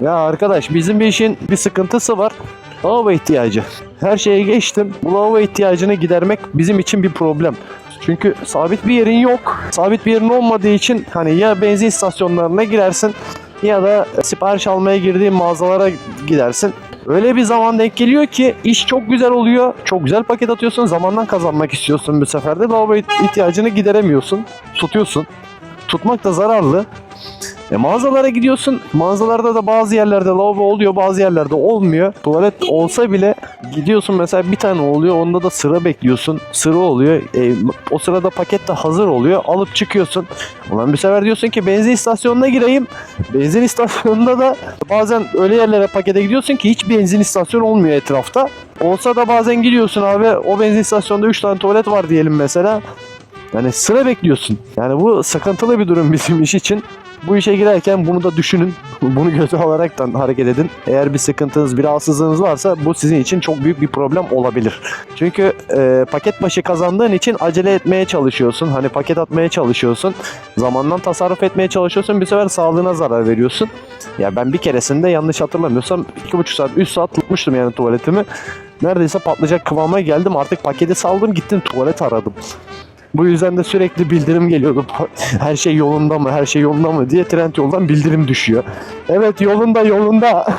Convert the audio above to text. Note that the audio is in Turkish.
Ya arkadaş bizim bir işin bir sıkıntısı var. Lavabo ihtiyacı. Her şeye geçtim. Bu lavabo ihtiyacını gidermek bizim için bir problem. Çünkü sabit bir yerin yok. Sabit bir yerin olmadığı için hani ya benzin istasyonlarına girersin ya da sipariş almaya girdiğin mağazalara gidersin. Öyle bir zaman denk geliyor ki iş çok güzel oluyor. Çok güzel paket atıyorsun. Zamandan kazanmak istiyorsun bu sefer de. Lavabo ihtiyacını gideremiyorsun. Tutuyorsun. Tutmak da zararlı. E mağazalara gidiyorsun. Mağazalarda da bazı yerlerde lavabo oluyor, bazı yerlerde olmuyor. Tuvalet olsa bile gidiyorsun mesela bir tane oluyor. Onda da sıra bekliyorsun. Sıra oluyor. E, o sırada paket de hazır oluyor. Alıp çıkıyorsun. Ulan bir sefer diyorsun ki benzin istasyonuna gireyim. Benzin istasyonunda da bazen öyle yerlere pakete gidiyorsun ki hiç benzin istasyonu olmuyor etrafta. Olsa da bazen gidiyorsun abi o benzin istasyonunda 3 tane tuvalet var diyelim mesela. Yani sıra bekliyorsun. Yani bu sıkıntılı bir durum bizim iş için. Bu işe girerken bunu da düşünün. Bunu göze alaraktan hareket edin. Eğer bir sıkıntınız, bir rahatsızlığınız varsa bu sizin için çok büyük bir problem olabilir. Çünkü e, paket başı kazandığın için acele etmeye çalışıyorsun. Hani paket atmaya çalışıyorsun. Zamandan tasarruf etmeye çalışıyorsun. Bir sefer sağlığına zarar veriyorsun. Ya ben bir keresinde yanlış hatırlamıyorsam 2,5 saat, 3 saat tutmuştum yani tuvaletimi. Neredeyse patlayacak kıvama geldim. Artık paketi saldım gittim tuvalet aradım. Bu yüzden de sürekli bildirim geliyordu. Her şey yolunda mı, her şey yolunda mı diye trend yoldan bildirim düşüyor. Evet yolunda yolunda.